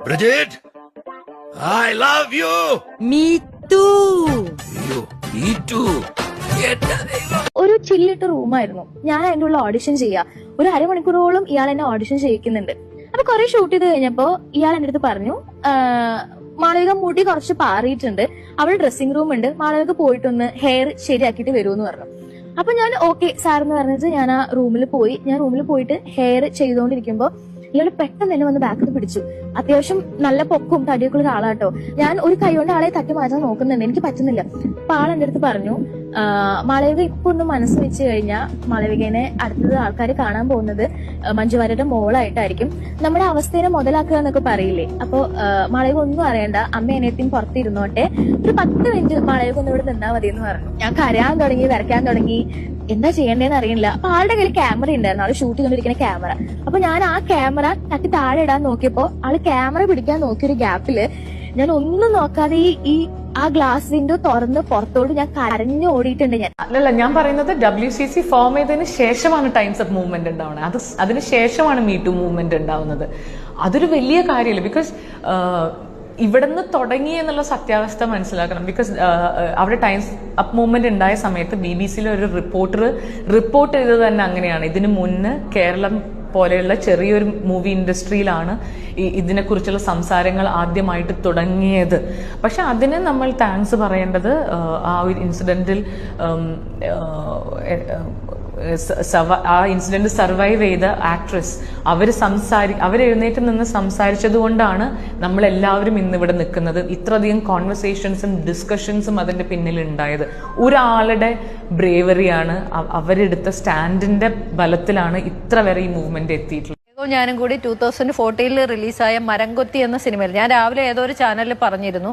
Bridget, I love you. Me too! You, me too. ഒരു ചില്ലിട്ട റൂമായിരുന്നു. ഞാൻ അതിന്റെ ഉള്ള ഓഡിഷൻ ചെയ്യാ. ഒരു അരമണിക്കൂറോളം ഇയാൾ എന്നെ ഓഡിഷൻ ചെയ്യിക്കുന്നുണ്ട്. അപ്പൊ കുറെ ഷൂട്ട് ചെയ്ത് കഴിഞ്ഞപ്പോ ഇയാൾ എന്റെ അടുത്ത് പറഞ്ഞു മാളവിക മുടി കുറച്ച് പാറിയിട്ടുണ്ട്. അവൾ ഡ്രസ്സിംഗ് റൂം ഉണ്ട്. മാളവിക പോയിട്ടൊന്ന് ഹെയർ ശരിയാക്കിയിട്ട് വരുമെന്ന് പറഞ്ഞു. അപ്പൊ ഞാൻ ഓക്കെ സാർ എന്ന് പറഞ്ഞിട്ട് ഞാൻ ആ റൂമിൽ പോയി. ഞാൻ റൂമിൽ പോയിട്ട് ഹെയർ ചെയ്തുകൊണ്ടിരിക്കുമ്പോ ഇയാൾ പെട്ടെന്ന് എന്നെ വന്ന് ബാക്കിൽ പിടിച്ചു. അത്യാവശ്യം നല്ല പൊക്കും തടിയൊക്കെ ഉള്ള ഞാൻ ഒരു കൈ കൊണ്ട് ആളെ തട്ടി മാറ്റാൻ നോക്കുന്നുണ്ട്. എനിക്ക് പറ്റുന്നില്ല. അപ്പൊ ആൾ എന്റെ അടുത്ത് പറഞ്ഞു മാളവിക ഇപ്പൊ ഒന്ന് മനസ്സ് വെച്ച് കഴിഞ്ഞാൽ മാളവികനെ അടുത്തത് ആൾക്കാർ കാണാൻ പോകുന്നത് മഞ്ജുവാരയുടെ മോളായിട്ടായിരിക്കും. നമ്മുടെ അവസ്ഥയെ മുതലാക്കുക എന്നൊക്കെ പറയില്ലേ? അപ്പൊ മാളവിക ഒന്നും അറിയണ്ട. അമ്മ അനിയത്തിയും പുറത്തിരുന്നോട്ടെ. ഒരു പത്ത് മിനിറ്റ് മാളവിക ഒന്ന് ഇവിടെ നിന്നാ മതി എന്ന് പറഞ്ഞു. ഞാൻ കരയാൻ തുടങ്ങി വരയ്ക്കാൻ തുടങ്ങി. എന്താ ചെയ്യേണ്ടതെന്ന് അറിയില്ല അപ്പൊ ആളുടെ കയ്യിൽ ക്യാമറ ഉണ്ടായിരുന്നു. ആൾ ഷൂട്ട് ചെയ്തോണ്ടിരിക്കുന്ന ക്യാമറ അപ്പൊ ഞാൻ ആ ക്യാമറ തട്ടി താഴെ ഇടാൻ നോക്കിയപ്പോ ആൾ ക്യാമറ പിടിക്കാൻ നോക്കിയൊരു ഗ്യാപ്പിൽ ഞാൻ ഒന്നും നോക്കാതെ ഈ ആ ഗ്ലാസ് വിൻഡോ തുറന്ന് പുറത്തോട്ട് ഞാൻ കരഞ്ഞു ഓടിയിട്ടുണ്ട് ഞാൻ. അല്ലല്ല ഞാൻ പറയുന്നത് ഡബ്ല്യു സി സി ഫോം ചെയ്തതിന് ശേഷമാണ് ടൈംസ് ഓഫ് മൂവ്മെന്റ് ഉണ്ടാവുന്നത്. അത് അതിനുശേഷമാണ് അതിന് ശേഷമാണ് മീ ടു മൂവ്മെന്റ് ഉണ്ടാവുന്നത്. അതൊരു വലിയ കാര്യമില്ല. ബിക്കോസ് ഇവിടുന്ന് തുടങ്ങി എന്നുള്ള സത്യാവസ്ഥ മനസ്സിലാക്കണം. ബിക്കോസ് അവിടെ ടൈംസ് അപ്പ് മൂവ്മെന്റ് ഉണ്ടായ സമയത്ത് ബി ബി സിയിലെ ഒരു റിപ്പോർട്ടർ റിപ്പോർട്ട് ചെയ്തത് തന്നെ അങ്ങനെയാണ്. ഇതിനു മുന്ന് കേരളം പോലെയുള്ള ചെറിയൊരു മൂവി ഇൻഡസ്ട്രിയിലാണ് ഇതിനെക്കുറിച്ചുള്ള സംസാരങ്ങൾ ആദ്യമായിട്ട് തുടങ്ങിയത്. പക്ഷെ അതിന് നമ്മൾ താങ്ക്സ് പറയേണ്ടത് ആ, ആ ഒരു ഇൻസിഡന്റിൽ ആ ഇൻസിഡന്റ് സർവൈവ് ചെയ്ത ആക്ട്രസ് അവർ സംസാരി അവർ എഴുന്നേറ്റ് നിന്ന് സംസാരിച്ചത് കൊണ്ടാണ് നമ്മൾ എല്ലാവരും ഇന്ന് ഇവിടെ നിൽക്കുന്നത് ഇത്രയധികം കോൺവെർസേഷൻസും ഡിസ്കഷൻസും അതിന്റെ പിന്നിൽ ഉണ്ടായത് ഒരാളുടെ ബ്രേവറിയാണ് അവ- അവരെടുത്ത സ്റ്റാൻഡിന്റെ ബലത്തിലാണ് ഇത്ര വരെ ഈ മൂവ്മെന്റ് എത്തിയിട്ടുള്ളത്. ഞാനും കൂടി ടൂ തൗസൻഡ് ഫോർട്ടീനിൽ റിലീസായ മരംകൊത്തി എന്ന സിനിമയിൽ ഞാൻ രാവിലെ ഏതോ ഒരു ചാനലിൽ പറഞ്ഞിരുന്നു.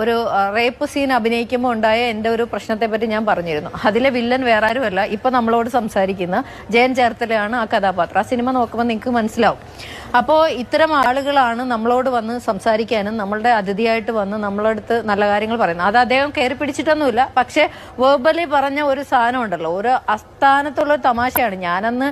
ഒരു റേപ്പ് സീൻ അഭിനയിക്കുമ്പോൾ ഉണ്ടായ എന്റെ ഒരു പ്രശ്നത്തെ പറ്റി ഞാൻ പറഞ്ഞിരുന്നു. അതിലെ വില്ലൻ വേറെ ആരുമല്ല ഇപ്പൊ നമ്മളോട് സംസാരിക്കുന്ന ജയൻ ചേർത്തലയാണ് ആ കഥാപാത്രം. ആ സിനിമ നോക്കുമ്പോൾ നിങ്ങൾക്ക് മനസ്സിലാവും. അപ്പോൾ ഇത്തരം ആളുകളാണ് നമ്മളോട് വന്ന് സംസാരിക്കാനും നമ്മളുടെ അതിഥിയായിട്ട് വന്ന് നമ്മളടുത്ത് നല്ല കാര്യങ്ങൾ പറയുന്നത്. അത് അദ്ദേഹം കയറി പിടിച്ചിട്ടൊന്നുമില്ല. പക്ഷേ വേർബലി പറഞ്ഞ ഒരു സാധനം ഉണ്ടല്ലോ. ഒരു അസ്ഥാനത്തുള്ള തമാശയാണ്. ഞാനന്ന്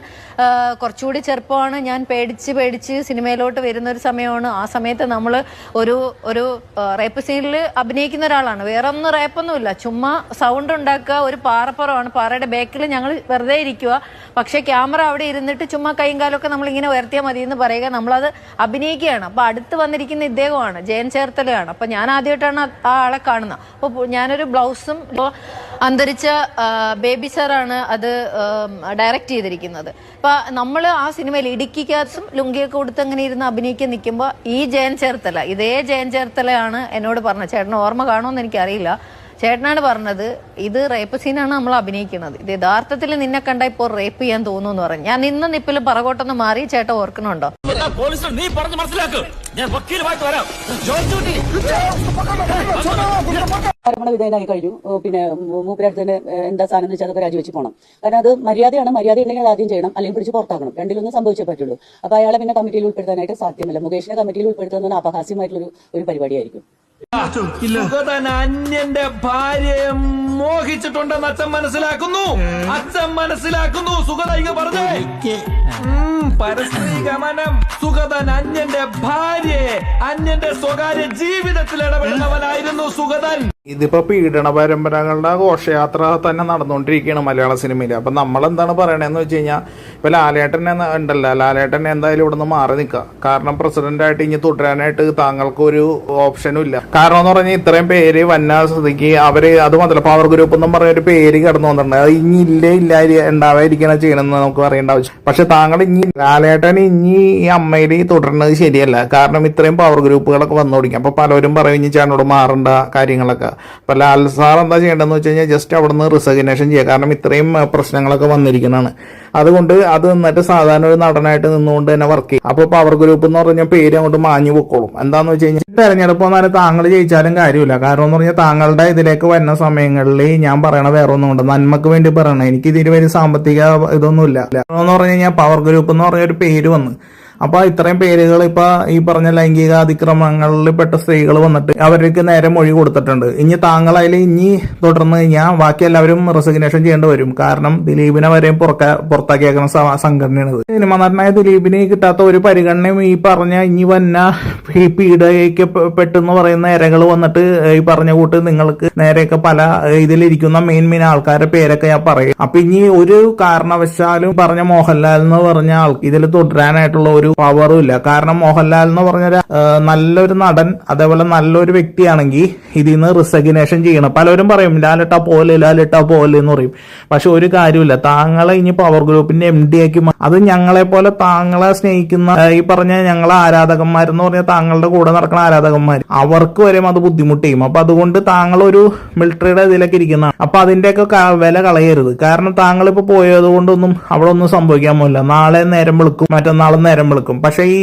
കുറച്ചുകൂടി ചെറുപ്പമാണ് ഞാൻ പേടിച്ച് പേടിച്ച് സിനിമയിലോട്ട് വരുന്ന ഒരു സമയമാണ്. ആ സമയത്ത് നമ്മൾ ഒരു ഒരു റേപ്പ് സീനിൽ അഭിനയിക്കുന്ന ഒരാളാണ്. വേറെ ഒന്നും റേപ്പൊന്നുമില്ല ചുമ്മാ സൗണ്ട് ഉണ്ടാക്കുക ഒരു പാറപ്പുറമാണ്. പാറയുടെ ബാക്കിൽ ഞങ്ങൾ വെറുതെ ഇരിക്കുക. പക്ഷേ ക്യാമറ അവിടെ ഇരുന്നിട്ട് ചുമ്മാ കൈയും കാലമൊക്കെ നമ്മൾ ഇങ്ങനെ ഉയർത്തിയാൽ മതി എന്ന് പറയുക. നമ്മളത് അഭിനയിക്കുകയാണ്. അപ്പോൾ അടുത്ത് വന്നിരിക്കുന്ന ഇദ്ദേഹമാണ് ജയൻ ചേർത്തലയാണ്. അപ്പോൾ ഞാൻ ആദ്യമായിട്ടാണ് ആ- ആളെ കാണുന്നത്. അപ്പോൾ ഞാനൊരു ബ്ലൗസും അന്തരിച്ച ബേബി സാറാണ് അത് ഡയറക്റ്റ് ചെയ്തിരിക്കുന്നത്. അപ്പൊ നമ്മൾ ആ സിനിമയിൽ ഇടുക്കിക്കകത്തും ലുങ്കിയൊക്കെ കൊടുത്ത് അങ്ങനെ ഇരുന്ന് അഭിനയിക്കാൻ നിൽക്കുമ്പോൾ ഈ ജയൻ ചേർത്തല ഇതേ ജയൻ ചേർത്തലയാണ് എന്നോട് പറഞ്ഞത്. ചേട്ടന് ഓർമ്മ കാണുമെന്ന് എനിക്കറിയില്ല. ചേട്ടനാണ് പറഞ്ഞത് ഇത് റേപ്പ് സീനാണ് നമ്മൾ അഭിനയിക്കുന്നത്. ഇത് യഥാർത്ഥത്തിൽ നിന്നെ കണ്ട ഇപ്പോൾ റേപ്പ് ചെയ്യാൻ തോന്നുന്നു പറഞ്ഞു. ഞാൻ ഇന്ന് നിപ്പിൽ പറകോട്ടൊന്ന് മാറി ചേട്ട ഓർക്കണുണ്ടോ? നീ ഞാൻ വരാം. ആരോപണ വിധേയനായി കഴിഞ്ഞു. പിന്നെ മൂപ്പരാജ്യത്തിന് തന്നെ എന്താ സാധനം എന്ന് വെച്ചാൽ അതൊക്കെ രാജിവെച്ച് പോകണം കാരണം അത് മര്യാദയാണ്. മര്യാദ ഉണ്ടെങ്കിൽ അത് ആദ്യം ചെയ്യണം. അല്ലെങ്കിൽ പിടിച്ച് പുറത്താക്കണം. രണ്ടിലൊന്നും സംഭവിച്ചേ പറ്റുള്ളൂ. അപ്പൊ അയാളെ പിന്നെ കമ്മിറ്റിയിൽ ഉൾപ്പെടുത്താനായിട്ട് സാധ്യമല്ല. മുകേഷിനെ കമ്മിറ്റിയിൽ ഉൾപ്പെടുത്തുന്നത് അപഹാസ്യമായിട്ടുള്ള ഒരു പരിപാടിയായിരിക്കും. സുഗതൻ അന്യന്റെ ഭാര്യയെ മോഹിച്ചിട്ടുണ്ടെന്ന് അച്ഛൻ മനസ്സിലാക്കുന്നു. അച്ഛൻ മനസ്സിലാക്കുന്നു. സുഗത ഇങ്ങ പറഞ്ഞേ. പരസ്ത്രീ ഗമനം സുഗതൻ അന്യന്റെ ഭാര്യയെ അന്യന്റെ സ്വകാര്യ ജീവിതത്തിൽ ഇടപെടുന്നവനായിരുന്നു സുഗതൻ. ഇതിപ്പോ പീഡന പരമ്പരകളുടെ ഘോഷയാത്ര തന്നെ നടന്നുകൊണ്ടിരിക്കുകയാണ് മലയാള സിനിമയിൽ അപ്പൊ നമ്മൾ എന്താണ് പറയണതെന്ന് വെച്ച് കഴിഞ്ഞാൽ ഇപ്പൊ ലാലേട്ടൻ ഉണ്ടല്ല. ലാലേട്ടൻ എന്തായാലും ഇവിടെ നിന്ന് മാറി നിൽക്കുക കാരണം പ്രസിഡന്റായിട്ട് ഇനി തുടരാനായിട്ട് താങ്കൾക്ക് ഒരു ഓപ്ഷനും ഇല്ല. കാരണം എന്ന് പറഞ്ഞാൽ ഇത്രയും പേര് വന്ന സ്ഥിതിക്ക് അവർ അത് മാത്രമല്ല പവർ ഗ്രൂപ്പ് എന്നും പറഞ്ഞ ഒരു പേര് കടന്നു വന്നിട്ടുണ്ട്. അത് ഇനി ഇല്ലേ ഇല്ല ഉണ്ടാവാതിരിക്കണം ചെയ്യണമെന്ന് നമുക്ക് പറയേണ്ട ആവശ്യം. പക്ഷെ താങ്കൾ ഇനി ലാലേട്ടൻ ഇനി ഈ അമ്മയിൽ തുടരുന്നത് ശരിയല്ല. കാരണം ഇത്രയും പവർ ഗ്രൂപ്പുകളൊക്കെ വന്നു തുടങ്ങി അപ്പൊ പലരും പറയും ഇനി ചേട്ടനോട് മാറേണ്ട കാര്യങ്ങളൊക്കെ. അപ്പൊ ലാൽ സാർ എന്താ ചെയ്യേണ്ടതെന്ന് വെച്ച് കഴിഞ്ഞാൽ ജസ്റ്റ് അവിടുന്ന് റിസഗ്നേഷൻ ചെയ്യുക കാരണം ഇത്രയും പ്രശ്നങ്ങളൊക്കെ വന്നിരിക്കുന്നതാണ്. അതുകൊണ്ട് അത് നിന്നിട്ട് സാധാരണ ഒരു നടനായിട്ട് നിന്നുകൊണ്ട് തന്നെ വർക്ക് ചെയ്യും. അപ്പോൾ പവർ ഗ്രൂപ്പ് എന്ന് പറഞ്ഞ പേര് അങ്ങോട്ട് മാഞ്ഞു പൊക്കോളും. എന്താന്ന് വെച്ച് കഴിഞ്ഞാൽ തെരഞ്ഞെടുപ്പ് വന്നാലും താങ്കൾ ജയിച്ചാലും കാര്യമില്ല. കാരണം എന്ന് പറഞ്ഞാൽ താങ്കളുടെ ഇതിലേക്ക് വരുന്ന സമയങ്ങളിൽ ഞാൻ പറയണ വേറെ ഒന്നുമുണ്ട് നന്മക്ക് വേണ്ടി പറയണം. എനിക്ക് ഇതിൽ വലിയ സാമ്പത്തിക ഇതൊന്നുമില്ല. എന്ന് പറഞ്ഞു കഴിഞ്ഞാൽ പവർ ഗ്രൂപ്പ് എന്ന് പറഞ്ഞ ഒരു പേര് വന്ന്. അപ്പൊ ഇത്രയും പേരുകൾ ഇപ്പൊ ഈ പറഞ്ഞ ലൈംഗിക അതിക്രമങ്ങളിൽ പെട്ട സ്ത്രീകൾ വന്നിട്ട് അവർക്ക് നേരെ മൊഴി കൊടുത്തിട്ടുണ്ട്. ഇനി താങ്കളായി ഇനി തുടർന്ന് കഴിഞ്ഞാൽ ബാക്കി എല്ലാവരും റെസിഗ്നേഷൻ ചെയ്യേണ്ടി വരും. കാരണം ദിലീപിനെ പുറക്കാ പുറത്താക്കിയേക്കുന്ന സംഘടനയാണ്. സിനിമ നടനായ ദിലീപിന് കിട്ടാത്ത ഒരു പരിഗണനയും ഈ പറഞ്ഞ ഇനി വന്ന ഈ പീഡയ്ക്കപ്പെട്ടെന്ന് പറയുന്ന ഇരകൾ വന്നിട്ട് ഈ പറഞ്ഞ കൂട്ട് നിങ്ങൾക്ക് നേരെയൊക്കെ പല ഇതിലിരിക്കുന്ന മെയിൻ മെയിൻ ആൾക്കാരുടെ പേരൊക്കെ ഞാൻ പറയും. അപ്പൊ ഇനി ഒരു കാരണവശാലും പറഞ്ഞ മോഹൻലാൽ എന്ന് പറഞ്ഞ ആൾ ഇതിൽ തുടരാനായിട്ടുള്ള ഒരു പവറും ഇല്ല. കാരണം മോഹൻലാൽ എന്ന് പറഞ്ഞൊരു നല്ലൊരു നടൻ അതേപോലെ നല്ലൊരു വ്യക്തിയാണെങ്കിൽ ഇതിൽ നിന്ന് റിസഗ്നേഷൻ ചെയ്യണം. പലരും പറയും ലാലിട്ടാ പോലെ ലാലിട്ടാ പോലെ എന്ന് പറയും. പക്ഷെ ഒരു കാര്യമില്ല താങ്കളെ ഇനി പവർ ഗ്രൂപ്പിന്റെ എം ഡി ആക്കി അത് ഞങ്ങളെ പോലെ താങ്കളെ സ്നേഹിക്കുന്ന ഈ പറഞ്ഞ ഞങ്ങളെ ആരാധകന്മാരെന്ന് പറഞ്ഞാൽ താങ്കളുടെ കൂടെ നടക്കുന്ന ആരാധകന്മാർ അവർക്ക് വരെയും അത് ബുദ്ധിമുട്ട്. ചെയ്യും അപ്പൊ അതുകൊണ്ട് താങ്കൾ ഒരു മിലിറ്ററിയുടെ ഇതിലൊക്കെ ഇരിക്കുന്ന അപ്പൊ അതിന്റെയൊക്കെ വില കളയരുത്. കാരണം താങ്കൾ ഇപ്പൊ പോയത് കൊണ്ടൊന്നും അവിടെ ഒന്നും സംഭവിക്കാൻ പോലില്ല നാളെ നേരം വിളിക്കും മറ്റന്നാളും നേരം വെളുക്കും പക്ഷെ ഈ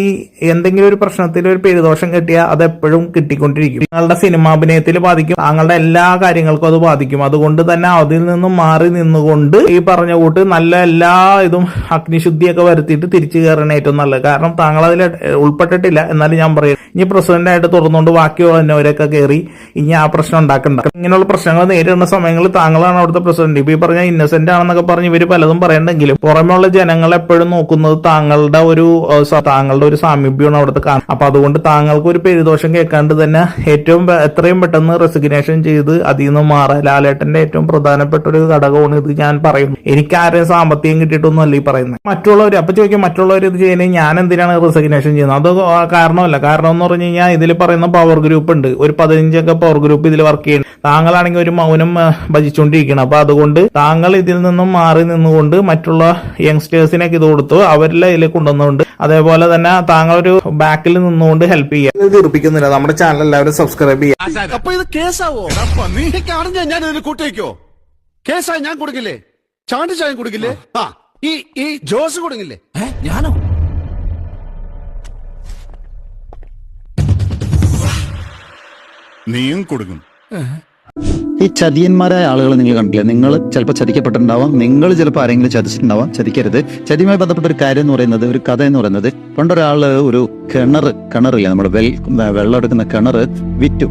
എന്തെങ്കിലും ഒരു പ്രശ്നത്തിൽ ഒരു പെരുദോഷം കിട്ടിയാൽ അത് എപ്പോഴും കിട്ടിക്കൊണ്ടിരിക്കും നിങ്ങളുടെ സിനിമാഭിനയത്തിൽ ബാധിക്കും താങ്കളുടെ എല്ലാ കാര്യങ്ങൾക്കും അത് ബാധിക്കും. അതുകൊണ്ട് തന്നെ അതിൽ നിന്നും മാറി നിന്നുകൊണ്ട് ഈ പറഞ്ഞ കൂട്ട് നല്ല എല്ലാ ഇതും അഗ്നിശുദ്ധിയൊക്കെ വരുത്തിയിട്ട് തിരിച്ചു കയറണ ഏറ്റവും നല്ലത്. കാരണം താങ്കൾ അതിൽ ഉൾപ്പെട്ടിട്ടില്ല എന്നാലും ഞാൻ പറയും. ഇനി പ്രസിഡന്റായിട്ട് തുറന്നുകൊണ്ട് ബാക്കിയുള്ളവരൊക്കെ കയറി ഇനി ആ പ്രശ്നം ഉണ്ടാക്കണ്ട. ഇങ്ങനെയുള്ള പ്രശ്നങ്ങൾ നേരിടുന്ന സമയങ്ങളിൽ താങ്കളാണ് അവിടുത്തെ പ്രസിഡന്റ്. ഇപ്പൊ ഈ പറഞ്ഞ ഇന്നസെന്റ് ആണെന്നൊക്കെ പറഞ്ഞ് ഇവർ പലതും പറയണ്ടെങ്കിലും പുറമെയുള്ള ജനങ്ങൾ എപ്പോഴും നോക്കുന്നത് താങ്കളുടെ ഒരു താങ്കളുടെ ഒരു സാമീപ്യമാണ് അവിടുത്തെ കാണുന്നത് അപ്പൊ അതുകൊണ്ട് താങ്കൾക്ക് ഒരു പെരുദോഷം കേൾക്കാണ്ട് തന്നെ ഏറ്റവും എത്രയും പെട്ടെന്ന് റെസിഗ്നേഷൻ ചെയ്ത് അതിൽ നിന്ന് മാറാൻ ലാലേട്ടന്റെ ഏറ്റവും പ്രധാനപ്പെട്ട ഒരു ഘടകമാണ് ഇത് ഞാൻ പറയുന്നു. എനിക്ക് ആരെയും സാമ്പത്തികം കിട്ടിയിട്ടൊന്നും അല്ല ഈ പറയുന്നത്. മറ്റുള്ളവർ അപ്പൊ ചോദിക്കും മറ്റുള്ളവർ ഇത് ചെയ്യുന്നത് ഞാൻ എന്തിനാണ് റെസിഗ്നേഷൻ ചെയ്യുന്നത്? അത് കാരണമല്ല. കാരണം എന്ന് പറഞ്ഞു കഴിഞ്ഞാൽ ഇതിൽ പറയുന്ന പവർ ഗ്രൂപ്പ് ഉണ്ട്. ഒരു പതിനഞ്ചൊക്കെ പവർ ഗ്രൂപ്പ് ഇതിൽ വർക്ക് ചെയ്യുന്നു. താങ്കളാണെങ്കിൽ ഒരു മൗനം ഭജിച്ചുകൊണ്ടിരിക്കണം അപ്പൊ അതുകൊണ്ട് താങ്കൾ ഇതിൽ നിന്നും മാറി നിന്നുകൊണ്ട് മറ്റുള്ള യങ്സ്റ്റേഴ്സിനൊക്കെ ഇത് കൊടുത്തു അവരിലെ ഇതിൽ കൊണ്ടുവന്നുകൊണ്ട് അതേപോലെ തന്നെ താങ്കൾ ഒരു ബാക്കിൽ നിന്നുകൊണ്ട് ഹെൽപ്പ് ചെയ്യാം. ഇത് തീർപ്പിക്കുന്നില്ല. നമ്മുടെ ചാനൽ എല്ലാവരും സബ്സ്ക്രൈബ് ചെയ്യാം. അപ്പൊ ഇത് കേസാവോ? അറിഞ്ഞ ഞാൻ ഇതിന് കൂട്ടിവെക്കോ? കേസായി ഞാൻ കൊടുക്കില്ലേ? ചാണ്ടി ചായം കൊടുക്കില്ലേ? ആ ഈ ഈ ജോസ് കൊടുക്കില്ലേ? ഞാനോ? നീയും കൊടുക്കും. ഈ ചതിയന്മാരായ ആളുകൾ നിങ്ങൾ കണ്ടില്ല നിങ്ങൾ ചിലപ്പോൾ ചതിക്കപ്പെട്ടിട്ടുണ്ടാവാം. നിങ്ങൾ ചിലപ്പോൾ ആരെങ്കിലും ചതിച്ചിട്ടുണ്ടാവാം. ചതിക്കരുത്. ചതിയുമായി ബന്ധപ്പെട്ട ഒരു കാര്യം എന്ന് പറയുന്നത് ഒരു കഥ എന്ന് പറയുന്നത് പണ്ടൊരാൾ ഒരു കിണർ കിണറില്ല നമ്മൾ വെൽ വെള്ളം എടുക്കുന്ന കിണർ വിറ്റു.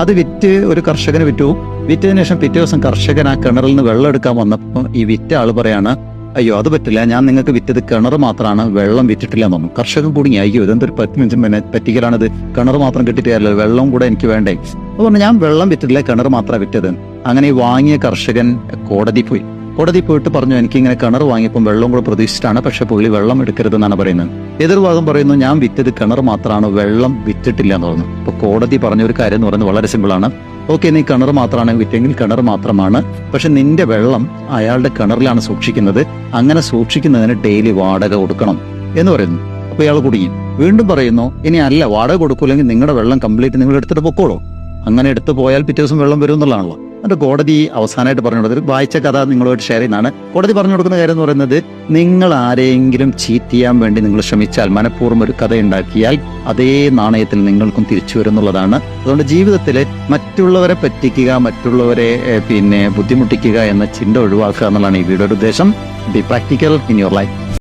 അത് വിറ്റ് ഒരു കർഷകന് വിറ്റു. വിറ്റതിന് ശേഷം പിറ്റേ ദിവസം കർഷകൻ ആ കിണറിൽ നിന്ന് വെള്ളം എടുക്കാൻ വന്നപ്പോൾ ഈ വിറ്റ ആൾ പറയാണ് അയ്യോ അത് പറ്റില്ല. ഞാൻ നിങ്ങൾക്ക് വിറ്റത് കിണർ മാത്രമാണ്. വെള്ളം വിറ്റിട്ടില്ല എന്ന് കർഷകൻ കൂടി അയ്യോ ഇതെന്തൊരു പിന്നെ പറ്റിക്കലാണിത്. കിണർ മാത്രം കിട്ടിയിട്ടില്ല വെള്ളം കൂടെ എനിക്ക് വേണ്ടേ? അപ്പൊ പറഞ്ഞു ഞാൻ വെള്ളം വിറ്റിട്ടില്ല കിണർ മാത്രമാണ് വിറ്റത്. അങ്ങനെ വാങ്ങിയ കർഷകൻ കോടതി പോയി. കോടതി പോയിട്ട് പറഞ്ഞു എനിക്ക് ഇങ്ങനെ കിണർ വാങ്ങിയപ്പോൾ വെള്ളം കൂടെ പ്രതീക്ഷിച്ചിട്ടാണ് പക്ഷെ പുള്ളി വെള്ളം എടുക്കരുതെന്നാണ് പറയുന്നത്. എതിർഭാഗം പറയുന്നു ഞാൻ വിറ്റത് കിണർ മാത്രമാണ് വെള്ളം വിറ്റിട്ടില്ല എന്ന് പറഞ്ഞു. അപ്പൊ കോടതി പറഞ്ഞ ഒരു കാര്യം എന്ന് പറയുന്നത് വളരെ സിമ്പിൾ ആണ്. ഓക്കെ നീ കിണർ മാത്രമാണ് വിറ്റെങ്കിൽ കിണർ മാത്രമാണ് പക്ഷെ നിന്റെ വെള്ളം അയാളുടെ കിണറിലാണ് സൂക്ഷിക്കുന്നത്. അങ്ങനെ സൂക്ഷിക്കുന്നതിന് ഡെയിലി വാടക കൊടുക്കണം എന്ന് പറയുന്നു. അപ്പൊ ഇയാൾ കുടുങ്ങി. വീണ്ടും പറയുന്നു ഇനി അല്ല വാടക കൊടുക്കൂലെങ്കിൽ നിങ്ങളുടെ വെള്ളം കംപ്ലീറ്റ് നിങ്ങൾ എടുത്തിട്ട് പൊക്കോളൂ. അങ്ങനെ എടുത്തു പോയാൽ പിറ്റേ ദിവസം വെള്ളം വരും എന്നുള്ളതാണല്ലോ. എന്നിട്ട് കോടതി അവസാനമായിട്ട് പറഞ്ഞു കൊടുത്തത് വായിച്ച കഥ നിങ്ങളുമായിട്ട് ഷെയർ ചെയ്യുന്നതാണ്. കോടതി പറഞ്ഞു കൊടുക്കുന്ന കാര്യം എന്ന് പറയുന്നത് നിങ്ങൾ ആരെങ്കിലും ചീറ്റ് ചെയ്യാൻ വേണ്ടി നിങ്ങൾ ശ്രമിച്ചാൽ മനഃപൂർവം ഒരു കഥ ഉണ്ടാക്കിയാൽ അതേ നാണയത്തിൽ നിങ്ങൾക്കും തിരിച്ചു വരും എന്നുള്ളതാണ്. അതുകൊണ്ട് ജീവിതത്തിൽ മറ്റുള്ളവരെ പറ്റിക്കുക മറ്റുള്ളവരെ പിന്നെ ബുദ്ധിമുട്ടിക്കുക എന്ന ചിന്ത ഒഴിവാക്കുക എന്നുള്ളതാണ് ഈ വീഡിയോയുടെ ഉദ്ദേശം. Be practical in your life